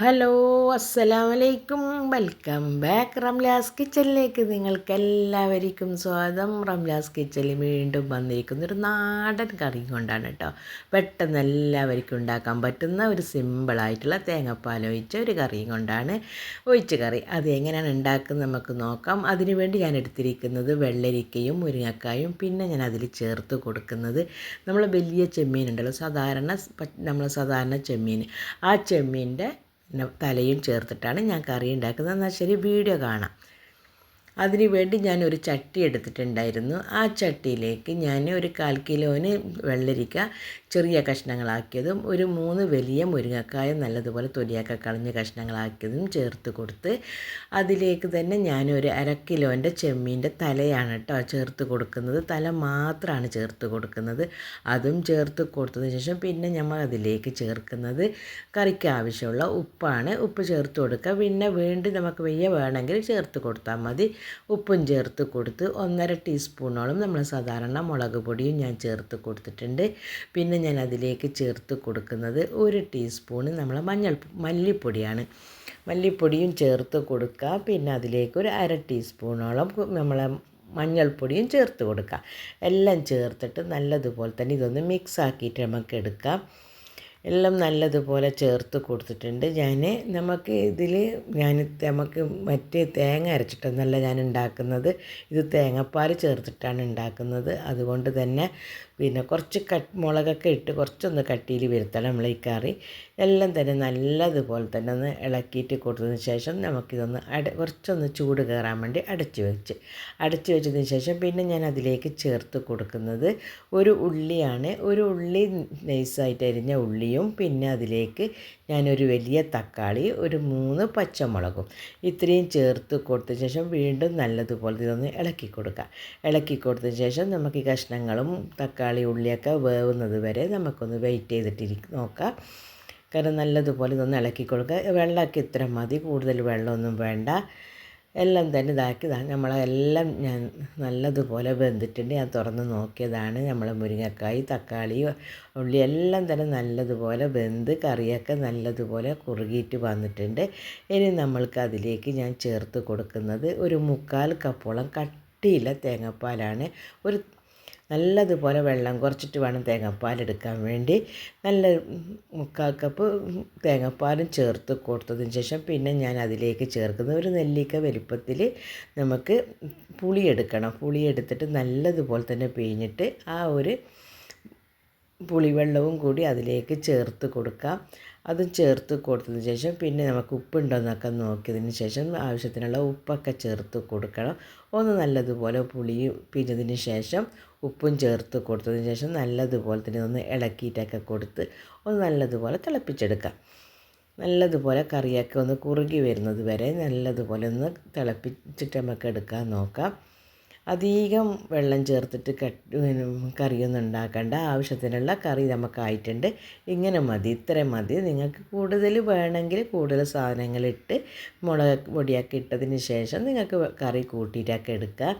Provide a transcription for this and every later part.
Hello അസ്സലാമലൈക്കും. Welcome back Ramla's കിച്ചണിലേക്ക് നിങ്ങൾക്ക് എല്ലാവർക്കും സ്വാഗതം. റംലാസ് കിച്ചണിൽ വീണ്ടും വന്നിരിക്കുന്ന ഒരു നാടൻ കറി കൊണ്ടാണ് കേട്ടോ പെട്ടെന്ന് എല്ലാവർക്കും ഉണ്ടാക്കാൻ പറ്റുന്ന ഒരു സിമ്പിളായിട്ടുള്ള തേങ്ങാപ്പാൽ ഒഴിച്ച ഒരു കറി കൊണ്ടാണ് ഒഴിച്ച കറി. അത് എങ്ങനെയാണ് ഉണ്ടാക്കുന്നത് നമുക്ക് നോക്കാം. അതിനുവേണ്ടി ഞാൻ എടുത്തിരിക്കുന്നത് വെള്ളരിക്കയും മുരിങ്ങക്കായും പിന്നെ ഞാൻ അതിൽ ചേർത്ത് കൊടുക്കുന്നത് നമ്മൾ വലിയ ചെമ്മീൻ ഉണ്ടല്ലോ സാധാരണ നമ്മൾ സാധാരണ ചെമ്മീൻ. ആ ചെമ്മീന്റെ തലയും ചേർത്തിട്ടാണ് ഞാൻ കറി ഉണ്ടാക്കുന്നത്. എന്നാൽ ശരി വീഡിയോ കാണാം. അതിന് വേണ്ടി ഞാൻ ഒരു ചട്ടി എടുത്തിട്ടുണ്ടായിരുന്നു. ആ ചട്ടിയിലേക്ക് ഞാൻ ഒരു കാൽ കിലോന് വെള്ളരിക്ക ചെറിയ കഷ്ണങ്ങളാക്കിയതും ഒരു മൂന്ന് വലിയ മുരിങ്ങക്കായ നല്ലതുപോലെ തൊലിയൊക്കെ കളഞ്ഞ കഷ്ണങ്ങളാക്കിയതും ചേർത്ത് കൊടുത്ത് അതിലേക്ക് തന്നെ ഞാനൊരു അര കിലോന്റെ ചെമ്മീന്റെ തലയാണ് കേട്ടോ ചേർത്ത് കൊടുക്കുന്നത്. തല മാത്രമാണ് ചേർത്ത് കൊടുക്കുന്നത്. അതും ചേർത്ത് കൊടുത്തതിന് ശേഷം പിന്നെ നമ്മൾ അതിലേക്ക് ചേർക്കുന്നത് കറിക്ക് ആവശ്യമുള്ള ഉപ്പാണ്. ഉപ്പ് ചേർത്ത് കൊടുക്കുക. പിന്നെ വീണ്ടും നമുക്ക് വെയ്യ വേണമെങ്കിൽ ചേർത്ത് കൊടുത്താൽ മതി. ഉപ്പും ചേർത്ത് കൊടുത്ത് ഒന്നര ടീസ്പൂണോളം നമ്മൾ സാധാരണ മുളക് പൊടിയും ഞാൻ ചേർത്ത് കൊടുത്തിട്ടുണ്ട്. പിന്നെ ഞാൻ അതിലേക്ക് ചേർത്ത് കൊടുക്കുന്നത് ഒരു ടീസ്പൂണ് നമ്മൾ മഞ്ഞൾ മല്ലിപ്പൊടിയാണ്. മല്ലിപ്പൊടിയും ചേർത്ത് കൊടുക്കുക. പിന്നെ അതിലേക്ക് ഒരു അര ടീസ്പൂണോളം നമ്മളെ മഞ്ഞൾപ്പൊടിയും ചേർത്ത് കൊടുക്കുക. എല്ലാം ചേർത്തിട്ട് നല്ലതുപോലെ തന്നെ ഇതൊന്ന് മിക്സ് ആക്കിയിട്ട് നമുക്ക് എടുക്കാം. എല്ലാം നല്ലതുപോലെ ചേർത്ത് കൊടുത്തിട്ടുണ്ട്. ഞാൻ നമുക്ക് ഇതിൽ ഞാൻ നമുക്ക് മറ്റേ തേങ്ങ അരച്ചിട്ടൊന്നല്ല ഞാൻ ഉണ്ടാക്കുന്നത്. ഇത് തേങ്ങാപ്പാൽ ചേർത്തിട്ടാണ് ഉണ്ടാക്കുന്നത്. അതുകൊണ്ട് തന്നെ പിന്നെ കുറച്ച് കട്ട് മുളകൊക്കെ ഇട്ട് കുറച്ചൊന്ന് കട്ടിയിൽ വരുത്തണം നമ്മൾ ഈ കറി. എല്ലാം തന്നെ നല്ലതുപോലെ തന്നെ ഒന്ന് ഇളക്കിയിട്ട് കൊടുത്തതിന് ശേഷം നമുക്കിതൊന്ന് അട കുറച്ചൊന്ന് ചൂട് കയറാൻ വേണ്ടി അടച്ചു വെച്ച്. അടച്ചു വെച്ചതിന് ശേഷം പിന്നെ ഞാൻ അതിലേക്ക് ചേർത്ത് കൊടുക്കുന്നത് ഒരു ഉള്ളിയാണ്. ഒരു ഉള്ളി നൈസായിട്ട് അരിഞ്ഞ ഉള്ളിയും പിന്നെ അതിലേക്ക് ഞാനൊരു വലിയ തക്കാളി ഒരു മൂന്ന് പച്ചമുളകും ഇത്രയും ചേർത്ത് കൊടുത്ത ശേഷം വീണ്ടും നല്ലതുപോലെ ഇതൊന്ന് ഇളക്കി കൊടുക്കുക. ഇളക്കി കൊടുത്ത ശേഷം നമുക്ക് ഈ കഷ്ണങ്ങളും തക്കാളി ഉള്ളിയൊക്കെ വേവുന്നത് വരെ നമുക്കൊന്ന് വെയിറ്റ് ചെയ്തിട്ടിരി നോക്കാം കാരണം നല്ലതുപോലെ ഇതൊന്ന് ഇളക്കി കൊടുക്കുക. വെള്ളമൊക്കെ ഇത്ര മതി. കൂടുതൽ വെള്ളമൊന്നും വേണ്ട. എല്ലാം തന്നെ ഇതാക്കിയതാണ് നമ്മളെല്ലാം ഞാൻ നല്ലതുപോലെ വെന്തിട്ടുണ്ട്. ഞാൻ തുറന്ന് നോക്കിയതാണ് നമ്മളെ മുരിങ്ങക്കായി തക്കാളി ഉള്ളി എല്ലാം തന്നെ നല്ലതുപോലെ വെന്ത് കറിയൊക്കെ നല്ലതുപോലെ കുറുകിയിട്ട് വന്നിട്ടുണ്ട്. ഇനി നമ്മൾക്ക് അതിലേക്ക് ഞാൻ ചേർത്ത് കൊടുക്കുന്നത് ഒരു മുക്കാൽ കപ്പോളം കട്ടിയില്ല തേങ്ങാപ്പാലാണ്. ഒരു നല്ലതുപോലെ വെള്ളം കുറച്ചിട്ട് വേണം തേങ്ങാപ്പാൽ എടുക്കാൻ വേണ്ടി. നല്ല മുക്കാൽ കപ്പ് തേങ്ങാപ്പാലും ചേർത്ത് കൊടുത്തതിന് ശേഷം പിന്നെ ഞാൻ അതിലേക്ക് ചേർക്കുന്നത് ഒരു നെല്ലിക്ക വലിപ്പത്തിൽ നമുക്ക് പുളി എടുക്കണം. പുളി എടുത്തിട്ട് നല്ലതുപോലെ തന്നെ പിഴിഞ്ഞിട്ട് ആ ഒരു പുളിവെള്ളവും കൂടി അതിലേക്ക് ചേർത്ത് കൊടുക്കാം. അതും ചേർത്ത് കൊടുത്തതിന് ശേഷം പിന്നെ നമുക്ക് ഉപ്പുണ്ടോയെന്നൊക്കെ നോക്കിയതിന് ശേഷം ആവശ്യത്തിനുള്ള ഉപ്പൊക്കെ ചേർത്ത് കൊടുക്കണം. ഒന്ന് നല്ലതുപോലെ പുളി പിഞ്ഞതിന് ശേഷം ഉപ്പും ചേർത്ത് കൊടുത്തതിന് ശേഷം നല്ലതുപോലെ തന്നെ ഒന്ന് ഇളക്കിയിട്ടൊക്കെ കൊടുത്ത് ഒന്ന് നല്ലതുപോലെ തിളപ്പിച്ചെടുക്കാം. നല്ലതുപോലെ കറിയൊക്കെ ഒന്ന് കുറുകി വരുന്നത് വരെ നല്ലതുപോലെ ഒന്ന് തിളപ്പിച്ചിട്ട് നമുക്ക് എടുക്കാൻ നോക്കാം. അധികം വെള്ളം ചേർത്തിട്ട് കറിയൊന്നും ഉണ്ടാക്കേണ്ട ആവശ്യത്തിനുള്ള കറി നമുക്കായിട്ടുണ്ട്. ഇങ്ങനെ മതി ഇത്രയും മതി. നിങ്ങൾക്ക് കൂടുതൽ വേണമെങ്കിൽ കൂടുതൽ സാധനങ്ങളിട്ട് മുളക് പൊടിയൊക്കെ ഇട്ടതിന് ശേഷം നിങ്ങൾക്ക് കറി കൂട്ടിയിട്ടൊക്കെ എടുക്കുക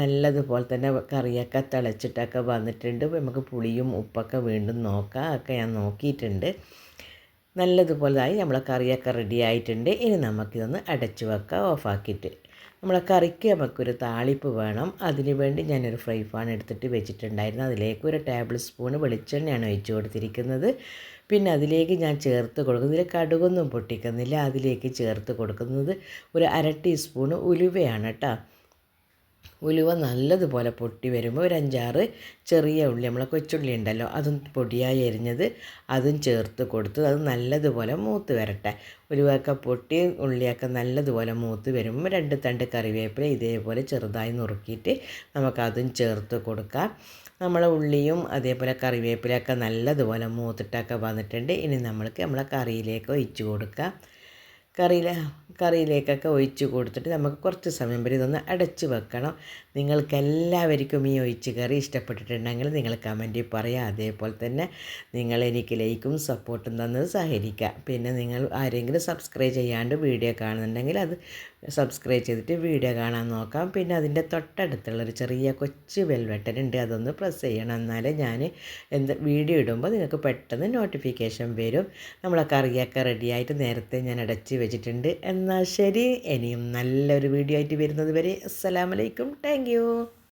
നല്ലതുപോലെ തന്നെ കറിയൊക്കെ തിളച്ചിട്ടൊക്കെ വന്നിട്ടുണ്ട്. നമുക്ക് പുളിയും ഉപ്പൊക്കെ വീണ്ടും നോക്കാം. ഒക്കെ ഞാൻ നോക്കിയിട്ടുണ്ട്. നല്ലതുപോലെയായി നമ്മളെ കറിയൊക്കെ റെഡി ആയിട്ടുണ്ട്. ഇനി നമുക്കിതൊന്ന് അടച്ചു വെക്കാം ഓഫാക്കിയിട്ട് നമ്മളെ കറിക്ക് നമുക്കൊരു താളിപ്പ് വേണം. അതിനുവേണ്ടി ഞാനൊരു ഫ്രൈ പാൻ എടുത്തിട്ട് വെച്ചിട്ടുണ്ടായിരുന്നു. അതിലേക്ക് ഒരു ടേബിൾ സ്പൂൺ വെളിച്ചെണ്ണയാണ് ഒഴിച്ചു കൊടുത്തിരിക്കുന്നത്. പിന്നെ അതിലേക്ക് ഞാൻ ചേർത്ത് കൊടുക്കുന്നത് കടുകൊന്നും പൊട്ടിക്കുന്നില്ല. അതിലേക്ക് ചേർത്ത് കൊടുക്കുന്നത് ഒരു അര ടീസ്പൂൺ ഉലുവയാണ് കേട്ടോ ഉലുവ നല്ലതുപോലെ പൊട്ടി വരുമ്പോൾ ഒരു അഞ്ചാറ് ചെറിയ ഉള്ളി നമ്മളെ കൊച്ചുള്ളി ഉണ്ടല്ലോ അതും പൊടിയായി എരിഞ്ഞത് അതും ചേർത്ത് കൊടുത്ത് അത് നല്ലതുപോലെ മൂത്ത് വരട്ടെ. ഉലുവയൊക്കെ പൊട്ടി ഉള്ളിയൊക്കെ നല്ലതുപോലെ മൂത്ത് വരുമ്പോൾ രണ്ട് തണ്ട് കറിവേപ്പില ഇതേപോലെ ചെറുതായി നുറുക്കിയിട്ട് നമുക്കതും ചേർത്ത് കൊടുക്കാം. നമ്മളെ ഉള്ളിയും അതേപോലെ കറിവേപ്പിലയൊക്കെ നല്ലതുപോലെ മൂത്തിട്ടൊക്കെ വന്നിട്ടുണ്ട്. ഇനി നമ്മൾക്ക് നമ്മളെ കറിയിലേക്ക് ഒഴിച്ച് കൊടുക്കാം. കറിയിൽ കറിയിലേക്കൊക്കെ ഒഴിച്ച് കൊടുത്തിട്ട് നമുക്ക് കുറച്ച് സമയം വരെ ഇതൊന്ന് അടച്ച് വെക്കണം. നിങ്ങൾക്ക് എല്ലാവർക്കും ഈ ഒഴിച്ച് കറി ഇഷ്ടപ്പെട്ടിട്ടുണ്ടെങ്കിൽ നിങ്ങൾ കമന്റിൽ പറയാം. അതേപോലെ തന്നെ നിങ്ങൾ എനിക്ക് ലൈക്കും സപ്പോർട്ടും തന്നത് സഹകരിക്കുക. പിന്നെ നിങ്ങൾ ആരെങ്കിലും സബ്സ്ക്രൈബ് ചെയ്യാണ്ട് വീഡിയോ കാണുന്നുണ്ടെങ്കിൽ അത് സബ്സ്ക്രൈബ് ചെയ്തിട്ട് വീഡിയോ കാണാൻ നോക്കാം. പിന്നെ അതിന്റെ തൊട്ടടുത്തുള്ളൊരു ചെറിയ കൊച്ചു ബെൽബട്ടൺ ഉണ്ട്. അതൊന്ന് പ്രസ് ചെയ്യണം. എന്നാലേ ഞാൻ എന്ത് വീഡിയോ ഇടുമ്പോൾ നിങ്ങൾക്ക് പെട്ടെന്ന് നോട്ടിഫിക്കേഷൻ വരും. നമ്മളെ കറിയൊക്കെ റെഡിയായിട്ട് നേരത്തെ ഞാൻ അടച്ച് വെച്ചിട്ടുണ്ട്. എന്നാൽ ശരി ഇനിയും നല്ലൊരു വീഡിയോ ആയിട്ട് വരുന്നത് വരെ. അസ്സലാമലൈക്കും താങ്ക്